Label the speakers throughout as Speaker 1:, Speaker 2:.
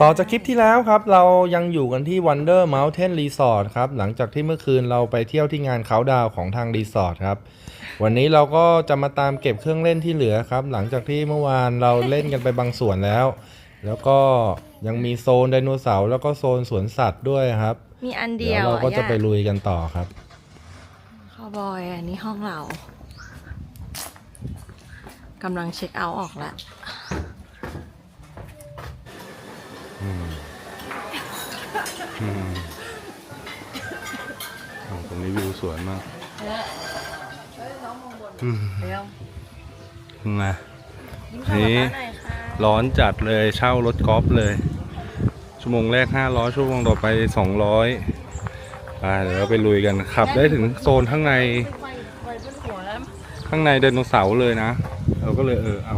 Speaker 1: ต่อจากคลิปที่แล้วครับ เรายังอยู่กันที่ Wonder Mountain Resort ครับ หลังจากที่เมื่อคืนเราไปเที่ยวที่งานเขาดาวของทางรีสอร์ทครับ วันนี้เราก็จะมาตามเก็บเครื่องเล่นที่เหลือครับ หลังจากที่เมื่อวานเราเล่นกันไปบางส่วนแล้ว แล้วก็ยังมีโซนไดโนเสาร์แล้วก็โซนสวนสัตว์ด้วยครับ
Speaker 2: มีอันเดี
Speaker 1: เดี๋
Speaker 2: ย
Speaker 1: ยววเราก็จะไป
Speaker 2: อ่
Speaker 1: ลุยกันต่อครับ
Speaker 2: คาวบอยอันนี้ห้องเรากำลังเช็คเอาท์ออกแล้ว
Speaker 3: ตรงนี้วิวสวยมาก
Speaker 2: เร็ว
Speaker 3: นะ
Speaker 2: ยิ้มข้าว
Speaker 3: นี่
Speaker 2: กับป้าหน่อยค่ะ
Speaker 3: ร้อนจัดเลยเช่ารถกอล์ฟเลย ชั่วโมงแรก 500 ชั่วโมงต่อไป 200ไปเดี๋ยวเราไปลุยกันขับได้ถึงโซนข้างใน
Speaker 2: ไฟไฟบนหัวแล้ว
Speaker 3: ข้างในไดโนเสาร์เลยนะ เราก็เลยเออเอา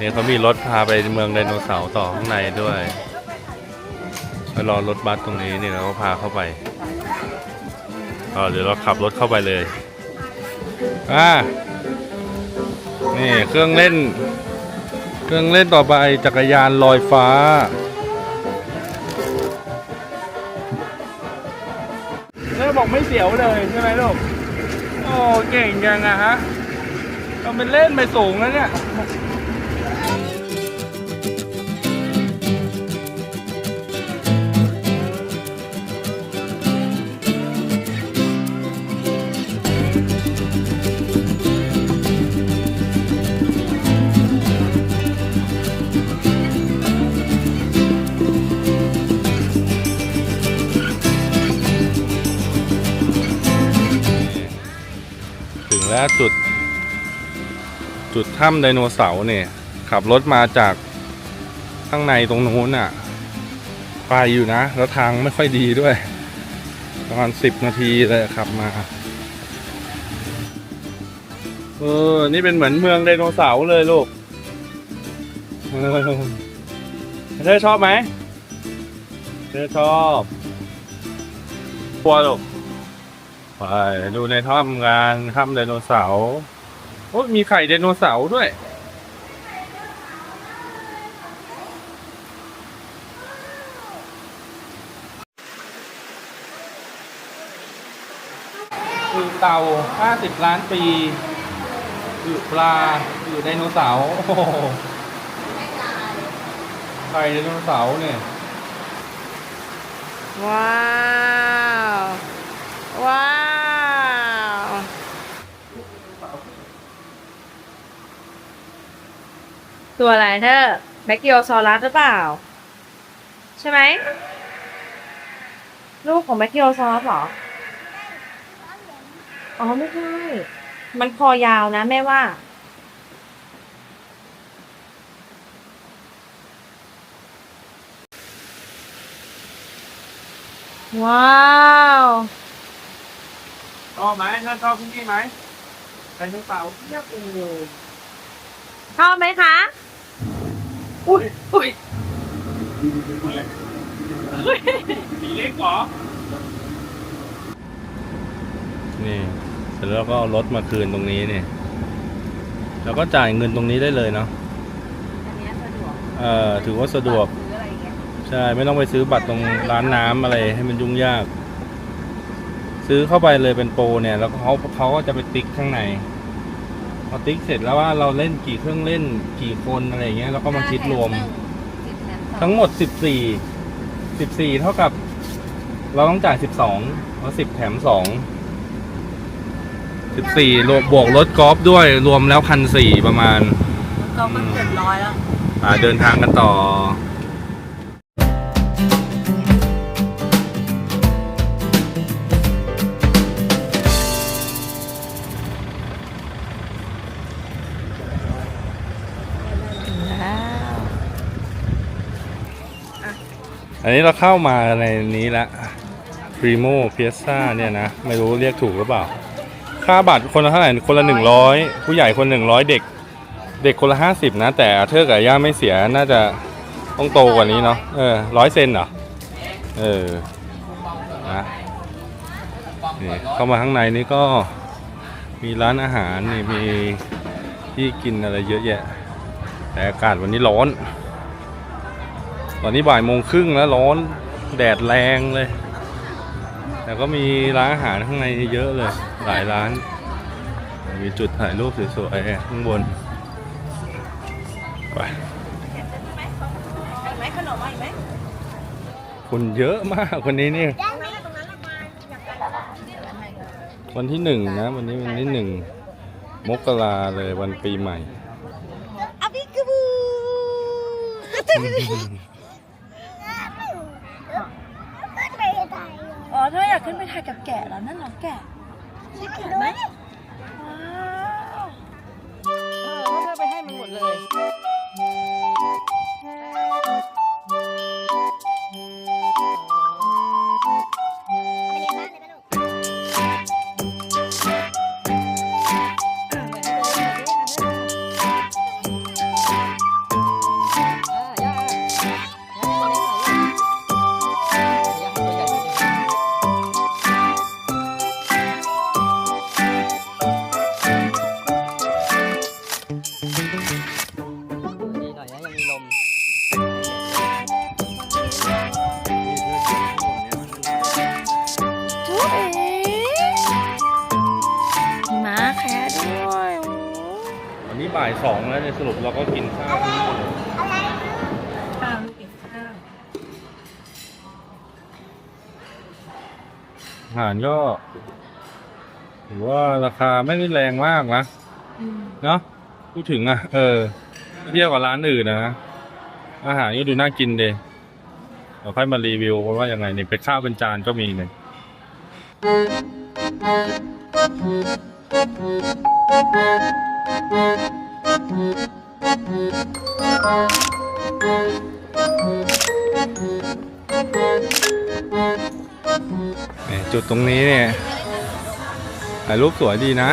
Speaker 3: นี่
Speaker 2: ยเขา
Speaker 3: มีรถพาไปเมืองไดโนเสาร์ต่อข้างในด้วยไปรอรถบัสตรงนี้นี่เราก็พาเข้าไปอ๋อเดี๋ยวเราขับรถเข้าไปเลยอ่านี่เครื่องเล่น เครื่องเล่นต่อไปจักรยานลอยฟ้าเธอบอกไม่เสียวเลยใช่ไหมลูกโอ้เก่งจังอะฮะเราเป็นเล่นไปสูงแล้วเนี่ย แล้วจุด จุดถ้ำไดโนเสาร์เนี่ย ขับรถมาจากข้างในตรงนู้นอะ ไปอยู่นะ แล้วทางไม่ค่อยดีด้วย ประมาณสิบนาทีเลยขับมา เออ นี่เป็นเหมือนเมืองไดโนเสาร์เลยลูกเออเธอชอบไหมเธอชอบกลัวลูก ไปดูในถ้ำงานถ้ำไดโนเสาร์โอ้มีไข่ไดโนเสาร์ด้วย คือเต่า 50 ล้านปีคือปลาคือไดโนเสาร์โอ้โหไข่ไดโนเสาร์เนี่ย
Speaker 2: ว้าว ว้าว ตัวอะไรเธอแบคกิโอซอรัสหรือเปล่า ใช่ไหม ลูกของแบคกิโอซอรัสเหรอ อ๋อไม่ใช่ มันคอยาวนะแม่ว่า ว้าว
Speaker 3: ชอบไหมท่านชอบที่นี่ไหมไดโนเสาร์
Speaker 2: เรียบเลยชอบไหมคะ อุ้ยอุ้ย
Speaker 3: สีเล็กเหรอนี่เสร็จแล้วก็เอารถมาคืนตรงนี้เนี่ยแล้วก็จ่ายเงินตรงนี้ได้เลยเนาะ
Speaker 2: อันเนี้ยสะดวก
Speaker 3: เอ่อถือว่าสะดวก
Speaker 2: ซื้ออะไรอย่างเงี้ย
Speaker 3: ใช่ ไม่ต้องไปซื้อบัตรตรงร้านน้ำอะไรให้มันยุ่งยาก ซื้อเข้าไปเลยเป็นโปรเนี่ย แล้วเขาเขาก็จะไปติ๊กข้างใน พอติ๊กเสร็จแล้วว่าเราเล่นกี่เครื่องเล่นกี่คนอะไรอย่างเงี้ยแล้วก็มาคิดรวมทั้งหมด14 14เท่ากับ เราต้องจ่าย12เพราะ10แถม2 14รวมบวกรถกอล์ฟด้วยรวมแล้วพันสี่ประมาณ
Speaker 2: เอเราก็เจ็ดร้อยแล้ว
Speaker 3: อ่าเดินทางกันต่อ อันนี้เราเข้ามาในนี้ละ Primo Piazza เนี่ยนะ ไม่รู้เรียกถูกหรือเปล่า ค่าบัตรคนละเท่าไหร่คนละหนึ่งร้อยผู้ใหญ่คนหนึ่งร้อยเด็ก เด็กคนละห้าสิบนะ แต่เธอกับย่าไม่เสียน่าจะต้องโตกว่านี้เนาะเออร้อยเซนเหรอ เออนะนี่เข้ามาข้างในนี้ก็มีร้านอาหารนี่มีที่กินอะไรเยอะแยะ แต่อากาศวันนี้ร้อน ตอนนี้บ่ายโมงครึ่งแล้วร้อนแดดแรงเลย แต่ก็มีร้านอาหารข้างในเยอะเลย หลายร้าน มีจุดถ่ายรูปสวยๆข้างบน ไป
Speaker 2: ไหมขนมอีกไหม
Speaker 3: คนเยอะมากคนนี้นี่วันที่หนึ่งนะ วันนี้วันที่หนึ่งมกราเลยวันปีใหม่
Speaker 2: อาบิกบู อ๋อเธออยาก ขึ้นไปถ่ายกับแกะแล้วนั่นเหรอแกะใช่แกะไหมว้าวเออเธอไปให้มันหมดเลย
Speaker 3: สองแล้วในยสรุปเราก็กินข้าวที่นี่เลย
Speaker 2: ข้าวลูกกินข้าว
Speaker 3: อาหารก็ถือว่าราคาไม่ได้แรงมากนะ
Speaker 2: อืม
Speaker 3: เนาะพูดถึงอะ เออเทียบกับร้านอื่นนะ อาหารก็ดูน่ากินเดยเดี๋ยวค่อยมารีวิวว่ายังไงนี่เป็นข้าวเป็นจานก็มีเลยเนี่ย จุดตรงนี้เนี่ยถ่ายรูปสวยดีนะ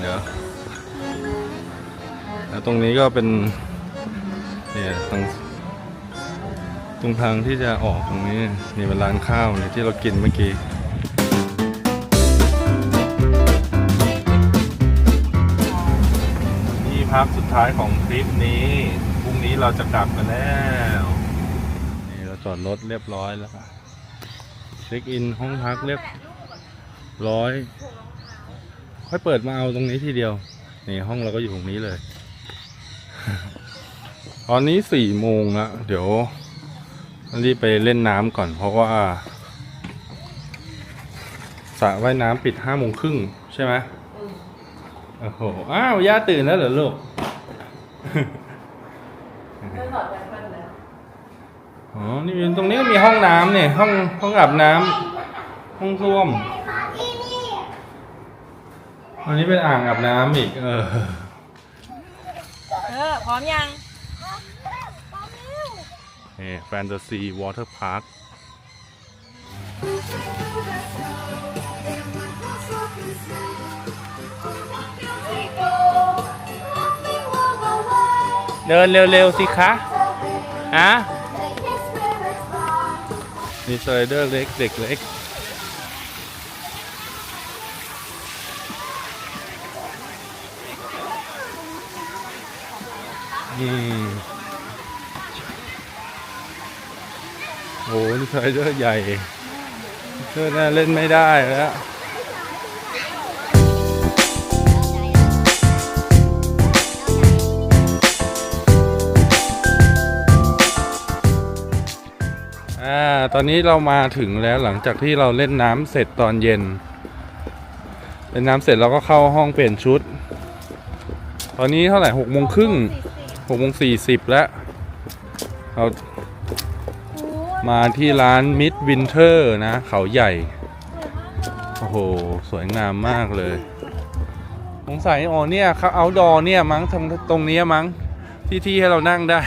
Speaker 3: เดี๋ยว แล้วตรงนี้ก็เป็น เนี่ยตรงตรงทางที่จะออกตรงนี้ นี่เป็นร้านข้าวเนี่ยที่เรากินเมื่อกี้ พักสุดท้ายของทริปนี้พรุ่งนี้เราจะกลับกันแล้ว นี่เราจอดรถเรียบร้อยแล้วเช็คอินห้องพักเรียบร้อย ค่อยเปิดมาเอาตรงนี้ทีเดียว นี่ห้องเราก็อยู่ตรงนี้เลย ตอนนี้สี่โมงละเดี๋ยวรีบไปเล่นน้ำก่อน เพราะว่าสระว่ายน้ำปิดห้าโมงครึ่งใช่ไหมโอ้โห อ้าว ย่าตื่นแล้วเหรอลูก อ๋อ นี่ตรงนี้ก็มีห้องน้ำเนี่ย ห้องห้องอาบน้ำห้องส้วม อันนี้เป็นอ่างอาบน้ำอีก เออ
Speaker 2: เออ พร้อมยัง
Speaker 3: นี่แฟนตาซีวอเตอร์พาร์ค เดินเร็วๆสิคะฮะมีสไลเดอร์เล็กเด็กเล็กอืมโอ้โหสไลเดอร์ใหญ่เพื่อน่าเล่นไม่ได้แล้ว ตอนนี้เรามาถึงแล้วหลังจากที่เราเล่นน้ำเสร็จตอนเย็น เล่นน้ำเสร็จเราก็เข้าห้องเปลี่ยนชุด ตอนนี้เท่าไหร่หกโมงครึ่งหกโมงสี่สิบแล้วเรามาที่ร้านมิดวินเทอร์นะ เขาใหญ่ โอ้โห สวยงามมากเลยสงสัยอ๋อเนี่ยเขาเอาดอเนี่ยมั้งตรงตรงนี้มั้งที่ที่ให้เรานั่งได้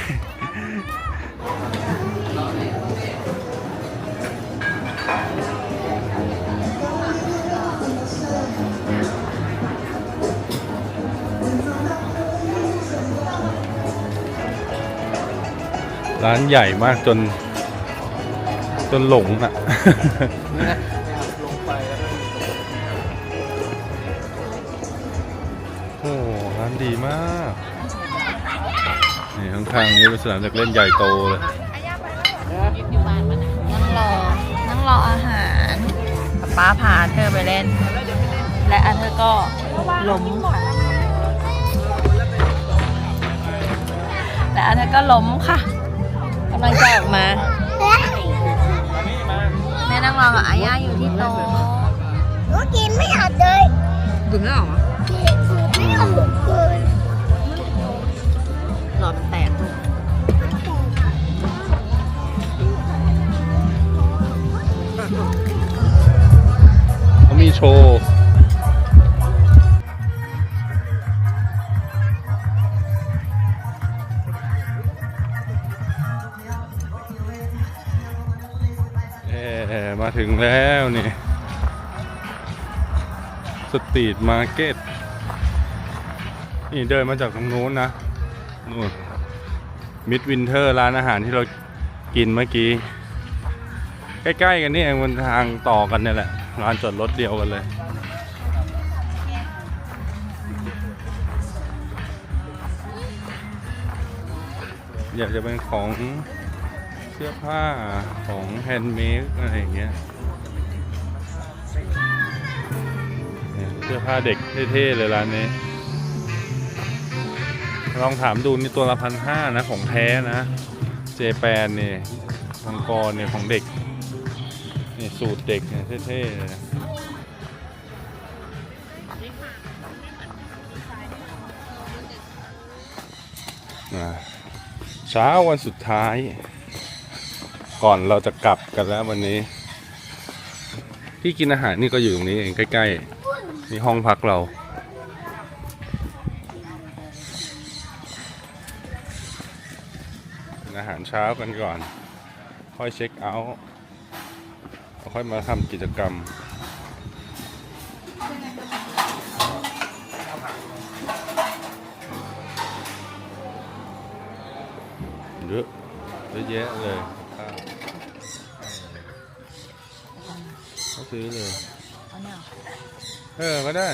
Speaker 3: ร้านใหญ่มากจน จนหลงอะโอ้โหร้านดีมาก นี่ข้างๆนี้เป็นสนามเด็กเล่นใหญ่โตเลย
Speaker 2: นั่งรอ นั่งรออาหารป๊าพาเธอไปเล่น และอาเธอก็ล้มค่ะและอาเธอก็ล้มค่ะกำลังจะออกมา แม่นั่งรอกับอาย่าอยู่ที่โต๊ะ
Speaker 4: หนูกินไม่หมดเลย
Speaker 2: กินไม่ออก
Speaker 4: กินไม่หมดเลย
Speaker 2: หลอดมันแตกลูก
Speaker 3: เขามีโชว์ มาถึงแล้วนี่ สตรีทมาร์เก็ต นี่เดินมาจากตรงนู้นนะนู่นมิดวินเทอร์ร้านอาหารที่เรากินเมื่อกี้ ใกล้ ๆ กันนี่เองบนทางต่อกันเนี่ยแหละ ร้านจอดรถเดียวกันเลยอยากจะเป็นของ สื้อผ้าของแฮนด์เมดอะไรอย่างเงี้ยเสื้อผ้าเด็กเท่ๆเลยร้านนี้ ลองถามดูนี่ตัวละพันห้านะ ของแท้นะ เจแปนเนี่ยมังกรเนี่ยของเด็กนี่สูตรเด็กเนี่ยเท่ๆเลยนะอ่าเช้าวันสุดท้าย ก่อนเราจะกลับกันแล้ววันนี้ ที่กินอาหารนี่ก็อยู่ตรงนี้เองใกล้ๆนี่ห้องพักเรา อาหารเช้ากันก่อน ค่อยเช็คเอาท์ค่อยมาทำกิจกรรมเยอะเยอะแยะเลย ก็ซื้อเลย เออก็ได้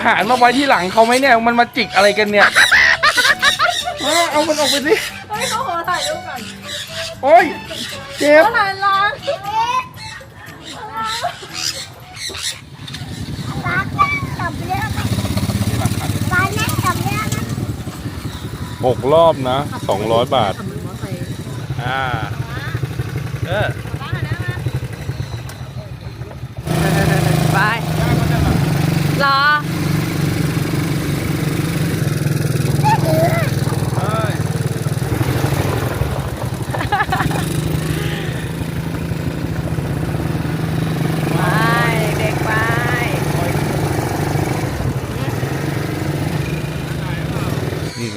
Speaker 3: อาอาหารมาไว้ที่หลังเขาไหมเนี่ย มันมาจิกอะไรกันเนี่ยมาเอามันออกไปสิ
Speaker 2: เฮ้ยเขาขอถ่ายรูปก่อน
Speaker 3: โอ้ยเจ็บ
Speaker 2: ถ่ายร้าน
Speaker 4: ร้านจับเรือไหมร้านแม่จับเรือไหม
Speaker 3: หกรอบนะสองร้อยบาท อ่า เออ
Speaker 2: ไปรอ
Speaker 3: เฮ้ย
Speaker 2: ไปเด็กๆไป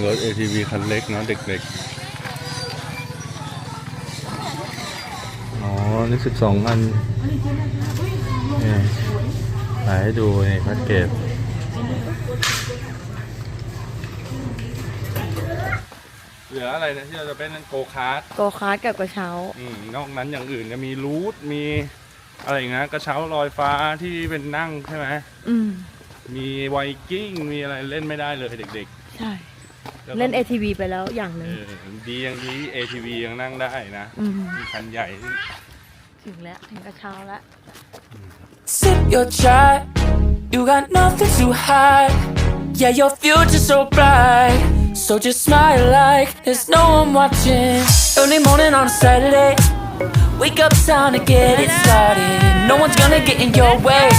Speaker 3: รถ ATV คันเล็กเนาะเด็กๆ อ๋อ นี่สิบสองอันนี่ไหนให้ดูนี่แพ็กเกจ ลืออะไรนะที่เราจะเป็นโกคาร์ด
Speaker 2: โกคาร์ดกับกระเช้า
Speaker 3: อืมนอกนั้นอย่างอื่นก็มีรูทมีอะไรอย่างเงี้ยกระเช้าลอยฟ้าที่เป็นนั่งใช่ไหม
Speaker 2: อืม
Speaker 3: มีไวกิ้งมีอะไรเล่นไม่ได้เลยเด็ก
Speaker 2: ใช่
Speaker 3: ๆแล้วก็
Speaker 2: เล่น ATV ไปแล้วอย่างหนึ่ง
Speaker 3: เออดีอย่างนี้ ATV ยังนั่งได้นะ
Speaker 2: อืม
Speaker 3: มีคันใหญ่
Speaker 2: ถึงแล้วถึงกระเช้าแล้ว
Speaker 5: Sip your chai, you got nothing to hide. Yeah, your future's so bright. So just smile like there's no one watching. Early morning on a Saturday, wake up time to get it started. No one's gonna get in your way.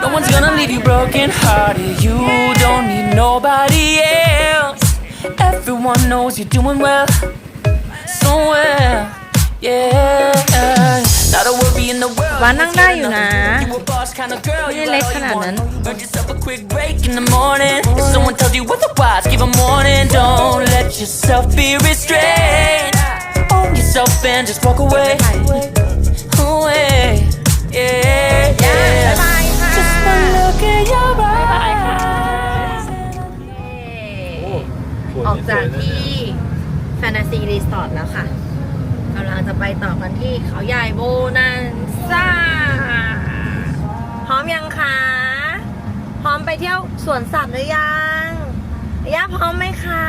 Speaker 5: No one's gonna leave you broken hearted. You don't need nobody else. Everyone knows you're doing well, so well. Yeah, not a worry in the world.
Speaker 2: ว่านั่งได้อยู่นะ
Speaker 5: You a boss kind of girl,
Speaker 2: ไม่
Speaker 5: you
Speaker 2: ได้เล็ก
Speaker 5: got
Speaker 2: ข
Speaker 5: all
Speaker 2: นาด
Speaker 5: you
Speaker 2: นั้น
Speaker 5: want. Earn yourself a quick break in the morning. If someone tells you otherwise, give 'em warning. Don't let yourself be restrained. Own yourself and just walk away. Away. Yeah, yeah. Just one look in your eyes.
Speaker 2: ออกจากที่แฟนตาซีรีสอร์ทแล้วค่ะ กำลังจะไปต่อกันที่เขาใหญ่โบนันซ่า พร้อมยังคะ พร้อมไปเที่ยวสวนสัตว์หรือยังย่าพร้อมไหมคะ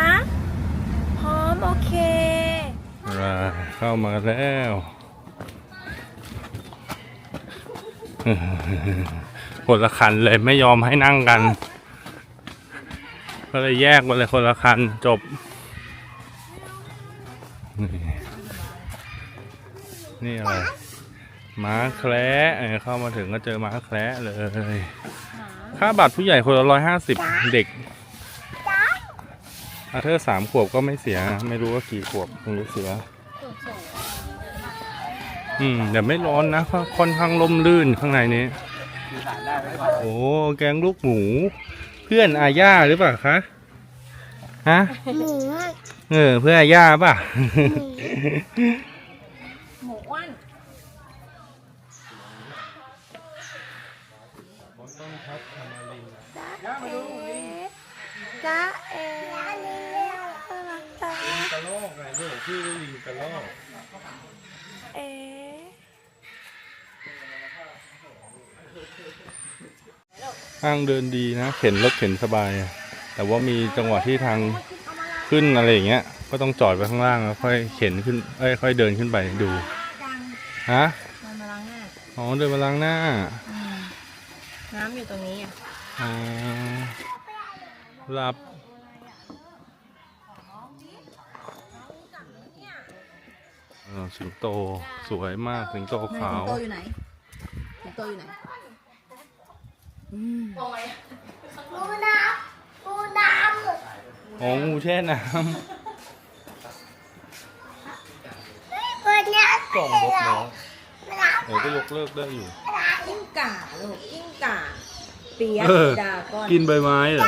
Speaker 2: พร้อมโอเค
Speaker 3: เข้ามาแล้วคนละคันเลยไม่ยอมให้นั่งกัน ก็เลยแยกไปเลยคนละคันจบ นี่อะไรม้าแคระเออเข้ามาถึงก็เจอม้าแคระเลย ค่าบัตรผู้ใหญ่คนละร้อยห้าสิบเด็กอาเธอร์สามขวบก็ไม่เสียนะไม่รู้ว่ากี่ขวบถึงจะเสีย อืมเดี๋ยวไม่ร้อนนะเพราะค่อนข้างล่มลื่นข้างในนี้ โอ้แกงลูกหมู เพื่อนอาย่าหรือเปล่าคะ ฮะ
Speaker 4: หมู
Speaker 3: เออ เพื่อนอาย่าป่ะ
Speaker 2: หมูอ้วน จ้าเอ๋
Speaker 3: กระโลกไงลูกชื่อลิงกระโลก
Speaker 2: เอ๋
Speaker 3: ห้างเดินดีนะ เข็นรถเข็นสบายอะแต่ว่ามีจังหวะที่ทางขึ้นอะไรอย่างเงี้ย ก็ต้องจอดไว้ข้างล่างแล้วค่อยเข็นขึ้นเอ้ยค่อยเดินขึ้นไปดู ฮะ
Speaker 2: มันมาล้างหน้า
Speaker 3: อ๋อ เดินมาล้างหน้า
Speaker 2: น้ำอยู่ตรงนี้อะ
Speaker 3: อ๋อหลับเออสิงโตสวยมากสิงโตขาว
Speaker 2: โตอยู่ไหนโตอยู่ไหน
Speaker 4: ปูน้ำปูน้ำ
Speaker 3: อ๋องูแช่น้
Speaker 4: ปูน้ำ
Speaker 3: กล่องรถแล้วำเออก็ยกเลิกได้อยู่
Speaker 2: กิ้งก่าลูกกิ้งก่าเปียก
Speaker 3: เออ
Speaker 2: ดาก้อน
Speaker 3: กินใบไม้เหรอ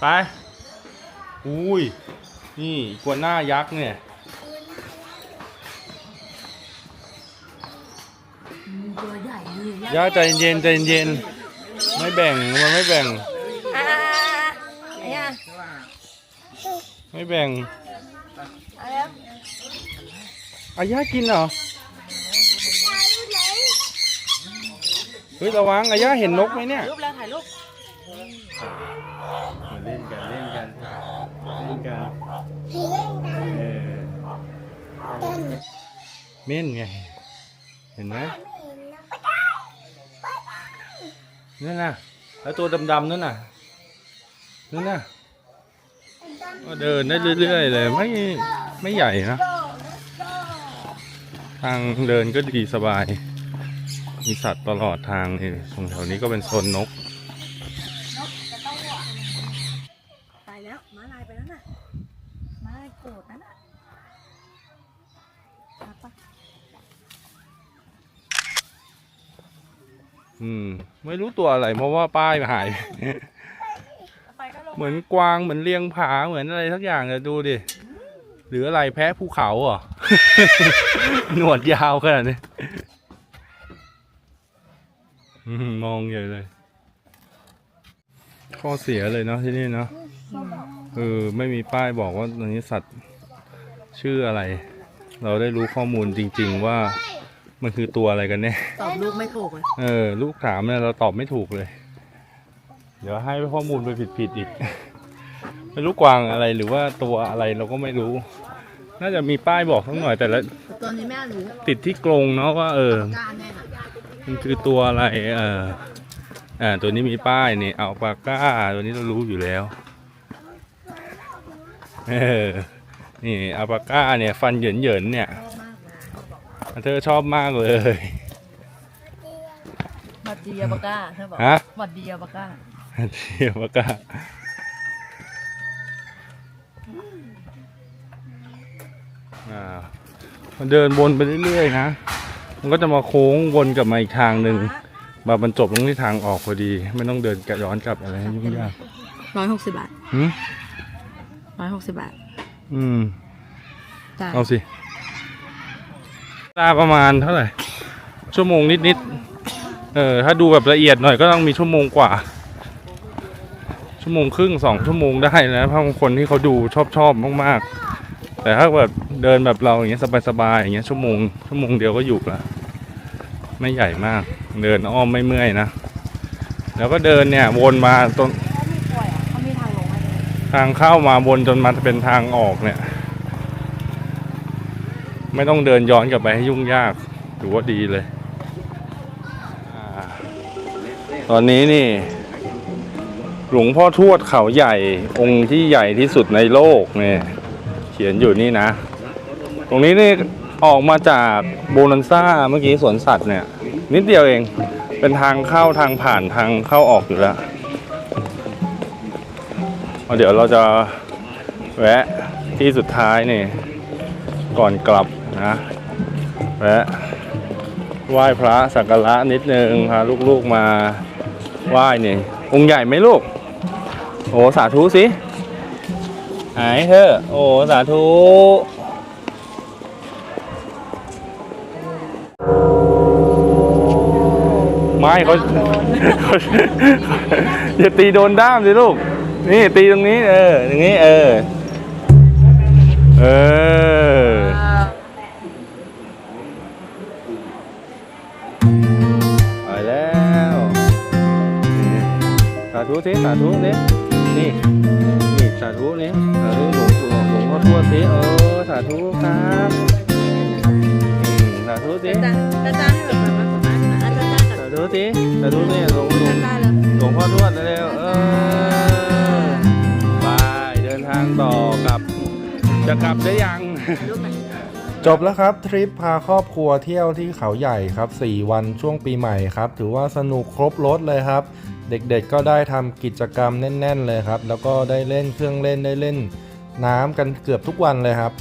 Speaker 3: ไป อุ้ย นี่กวนหน้ายักษ์เนี่ย
Speaker 2: ตัวใหญ่เลย
Speaker 3: ย่าใจเย็นใจเย็น ไม่แบ่งมันไม่แบ่ง
Speaker 2: อ่าไอ้ย่า
Speaker 3: ไม่แบ่ง
Speaker 2: เอาแล้ว
Speaker 3: อาย่ากินเหรอ เฮ้ยระวังอาย่าเห็นนกไหมเนี่ย
Speaker 2: รูปแล้วถ่ายรูป
Speaker 3: เล่นกันเล่นกันเล่นกันเออเม่นไงเห็นไหมนั่นน่ะแล้วตัวดำๆนั่นน่ะนั่นน่ะก็เดินได้เรื่อยๆเลยไม่ไม่ใหญ่นะทางเดินก็ดีสบาย มีสัตว์ตลอดทางนี่ตรงแถวนี้ก็เป็นโซนนก
Speaker 2: ตายแล้วม้าลายไปแล้วน่ะม้าลายโกรธนั่นน่ะรับปะ
Speaker 3: อืม ไม่รู้ตัวอะไร เพราะว่าป้ายหายเหมือนกวางเหมือนเลียงผาเหมือนอะไรทักอย่างเลยดูดิ หรืออะไรแพ้ภูเขาเหรอ หนวดยาวขนาดนี้อื มมองใหญ่เลย ข้อเสียเลยเนาะที่นี่เนาะเออไม่มีป้ายบอกว่าตรงนี้สัตว์ชื่ออะไร เราได้รู้ข้อมูลจริง ๆ ว่ามันคือตัวอะไรกันแน่
Speaker 2: ตอบลูกไม่ถูกเลย
Speaker 3: เออ ลูกถามเนี่ยเราตอบไม่ถูกเลย เดี๋ยวให้ข้อมูลไปผิดๆอีก ไม่รู้กวางอะไรหรือว่าตัวอะไรเราก็ไม่รู้ น่าจะมีป้ายบอกสักหน่อยแต่ละ
Speaker 2: ตัวนี้แม่รู้
Speaker 3: ติดที่กรงเนาะว่าเออ
Speaker 2: กล้าแน่นอน
Speaker 3: มันคือตัวอะไร เอออ่า ตัวนี้มีป้ายนี่เอาปากก้า ตัวนี้เรารู้อยู่แล้ว เออ นี่อัลปาก้าเนี่ย ฟันเหยินเหยินๆเนี่ย เธอชอบมากเลย
Speaker 2: หวัดดีอาบาก้าเธอบอก
Speaker 3: ฮะ
Speaker 2: หวัดดีอาบาก้า
Speaker 3: เทียบก้าอ่ามันเดินวนไปเรื่อยๆนะ มันก็จะมาโค้งวนกลับมาอีกทางหนึ่งมาบรรจบตรงที่ทางออกพอดี ไม่ต้องเดินกลับย้อนกลับอะไรให้ยุ่งยาก
Speaker 2: ร้อยหกสิบบาท
Speaker 3: หืม
Speaker 2: ร้อยหกสิบบาท
Speaker 3: อืม
Speaker 2: จ้า
Speaker 3: เอาสิเวลาประมาณเท่าไหร่ ชั่วโมงนิดๆเออถ้าดูแบบละเอียดหน่อยก็ต้องมีชั่วโมงกว่า ชั่วโมงครึ่งสองชั่วโมงได้นะเพราะบางคนที่เขาดูชอบชอบมากๆ แต่ถ้าแบบเดินแบบเราอย่างเงี้ยสบายๆอย่างเงี้ยชั่วโมงชั่วโมงเดียวก็อยู่ละไม่ใหญ่มาก เดินอ้อมไม่เมื่อยนะแล้วก็เดินเนี่ยวนมาตรง
Speaker 2: ทาง
Speaker 3: เข้ามาวนจนมาเป็นทางออกเนี่ย ไม่ต้องเดินย้อนกลับไปให้ยุ่งยากถือว่าดีเลยอตอนนี้นี่ หลวงพ่อทวดเขาใหญ่องค์ที่ใหญ่ที่สุดในโลกเนี่ย ขียนอยู่นี่นะ ตรงนี้นี่ออกมาจากโบนันซ่าเมื่อกี้สวนสัตว์เนี่ย นิดเดียวเองเป็นทางเข้าทางผ่านทางเข้าออกอยู่แล้วเดี๋ยวเราจะแวะที่สุดท้ายนี่ ก่อนกลับนะแวะไหว้พระสักการะนิดนึงพาลูกๆมาไหว้นี่องค์ใหญ่ไหมลูก โอ้สาธุสิ หายเถอะโอ้สาธุไม่เขาเขาอย่าตีโดนด้ามสิลูก นี่ตีตรงนี้ เอออย่างนี้ เออ เออ ไปแล้วสาธุสิสาธุสินี่นี่ สาธุนี่สาธุหลวงหลวงหลวงพ่อทวดสิเออสาธุครับอืมสาธุสิ
Speaker 2: จ้าจ้าจ้าให้แบบมาประมาณนั้นจ้าจ้า
Speaker 3: สาธุสิสาธุนี่หลวงหลวง
Speaker 2: จ้าเลย
Speaker 3: หลวงพ่อทวดเร็วๆเออไปเดินทางต่อกลับ จะกลับได้ยัง
Speaker 1: จบแล้วครับ ทริปพาครอบครัวเที่ยวที่เขาใหญ่ครับ 4 วันช่วงปีใหม่ครับ ถือว่าสนุกครบรถเลยครับ เด็กๆก็ได้ทำกิจกรรมแน่น ๆ เลยครับ แล้วก็ได้เล่นเครื่องเล่นได้เล่นน้ำกันเกือบทุกวันเลยครับ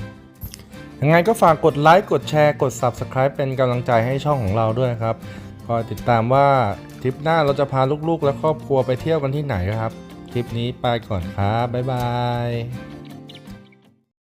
Speaker 1: ยังไงก็ฝากกดไลค์กดแชร์กด Subscribe เป็นกำลังใจให้ช่องของเราด้วยครับคอยติดตามว่าทริปหน้าเราจะพาลูกๆ และครอบครัวไปเที่ยวกันที่ไหนครับ คลิปนี้ไปก่อนครับบ๊ายบาย